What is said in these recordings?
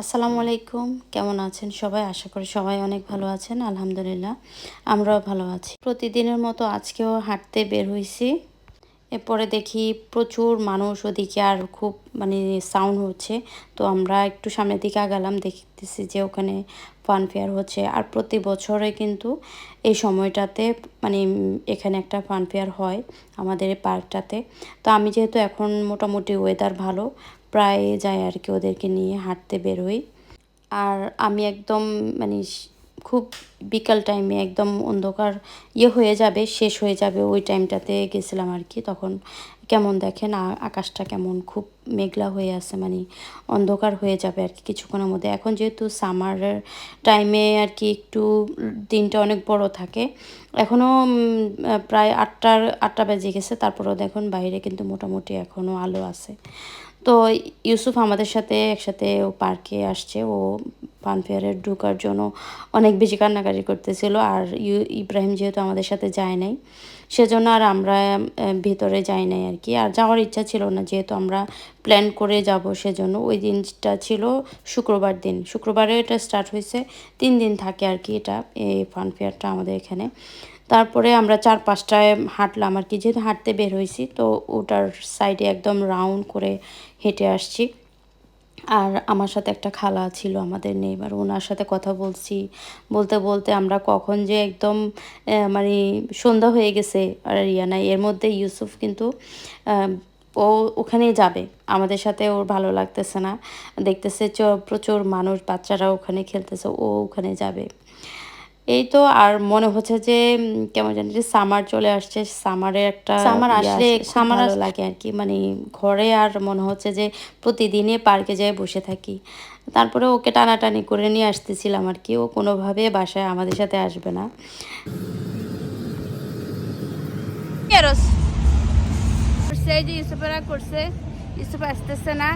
আসসালামু আলাইকুম। কেমন আছেন সবাই? আশা করি সবাই অনেক ভালো আছেন। আলহামদুলিল্লাহ, আমরাও ভালো আছি। প্রতিদিনের মতো আজকেও হাঁটতে বের হয়েছি এরপরে দেখি প্রচুর মানুষ ওদিকে আর খুব মানে সাউন্ড হচ্ছে। তো আমরা একটু সামনের দিকে আগালাম, দেখতেছি যে ওখানে ফান ফেয়ার হচ্ছে। আর প্রতি বছরে কিন্তু এই সময়টাতে মানে এখানে একটা ফান ফেয়ার হয় আমাদের এই পার্কটাতে তো আমি যেহেতু এখন মোটামুটি ওয়েদার ভালো প্রায় যায় আর কি ওদেরকে নিয়ে হাঁটতে বেরোই। আর আমি একদম মানে খুব বিকাল টাইমে একদম অন্ধকার ইয়ে হয়ে যাবে, শেষ হয়ে যাবে ওই টাইমটাতে গেছিলাম আর কি। তখন কেমন দেখেন আকাশটা কেমন খুব মেঘলা হয়ে আছে মানে অন্ধকার হয়ে যাবে আর কি কিছুক্ষণের মধ্যে। এখন যেহেতু সামারের টাইমে আর কি একটু দিনটা অনেক বড় থাকে এখনও প্রায় আটটার, আটটা বেজে গেছে। তারপরেও দেখুন বাইরে কিন্তু মোটামুটি এখনও আলো আছে। তো ইউসুফ আমাদের সাথে একসাথে ও পার্কে আসছে। ও ফানফেয়ারে ঢোকার জন্য অনেক বেশি কান্নাকাটি করতেছিল আর ইউ, ইব্রাহিম যেহেতু আমাদের সাথে যায় নাই, সেজন্য আর আমরা ভিতরে যাই নাই আর কি। আর যাওয়ার ইচ্ছা ছিল না, যেহেতু আমরা প্ল্যান করে যাব সেজন্য। ওই দিনটা ছিল শুক্রবার দিন। শুক্রবারে এটা স্টার্ট হয়েছে, তিন দিন থাকে আর কি এটা এই ফানফেয়ারটা আমাদের এখানে। তারপরে আমরা চার পাঁচটায় হাঁটলাম আর কি। যেহেতু হাঁটতে বের হয়েছি, তো ওটার সাইডে একদম রাউন্ড করে হেঁটে আসছি। আর আমার সাথে একটা খালা ছিল, আমাদের নেইবার ওনার সাথে কথা বলছি। বলতে বলতে আমরা কখন যে একদম মানে সন্ধ্যা হয়ে গেছে, আর ইয়ানা এর মধ্যে ইউসুফ কিন্তু ও ওখানে যাবে। আমাদের সাথে ওর ভালো লাগতেছে না। দেখতেছে চ, প্রচুর মানুষ, বাচ্চারা ওখানে খেলতেছে, ও ওখানে যাবে। এই তো আর মনে হচ্ছে যে কেমন জানি যে সামার চলে আসছে সামারের একটা সামার আসলে সামার লাগে আর কি মানে ঘরে আর মনে হচ্ছে যে প্রতিদিনে পার্কে যেয়ে বসে থাকি। তারপরে ওকে টানাটানি করে নিয়ে আসতেছিলাম আর কি ও কোনোভাবে বাসায় আমাদের সাথে আসবে না। করছে যে ইউসুফেরা করছে ইউসুফ আসতেছে না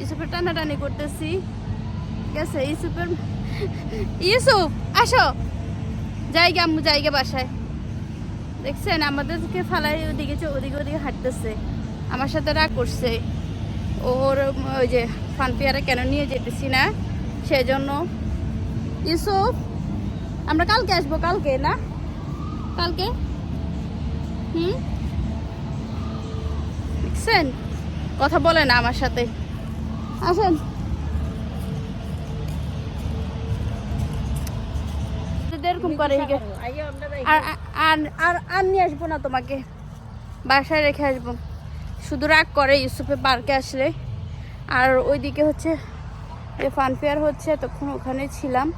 ইউসুফের টানাটানি করতেছি। ঠিক আছে ইউসুফের ইউসুফ আসো। জায়গা, আম্মু জায়গা বাসায়। দেখছেন আমাদেরকে ফালাই ওদিকে ওদিকে ওদিকে হাঁটতেছে। আমার সাথে রাগ করছে। ওর, ওই যে ফানপিয়ারে কেন নিয়ে যেতেছি না? সেজন্য ইউসুফ, আমরা কালকে আসব, কালকে, না? কালকে? হুম? দেখছেন? কথা বলে না আমার সাথে। আসেন। করে আর আর আর আর নিয়ে আসব না তোমাকে। বাসায় রেখে আসব। শুধু রাগ করে ইউসুফে পার্কে আসলে। আর ওইদিকে হচ্ছে যে ফান ফেয়ার হচ্ছে তখন ওখানে ছিলাম।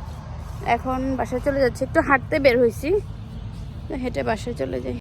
এখন বাসায় চলে যাচ্ছে। একটু হাঁটতে বের হয়েছি। হেঁটে বাসায় চলে যাই।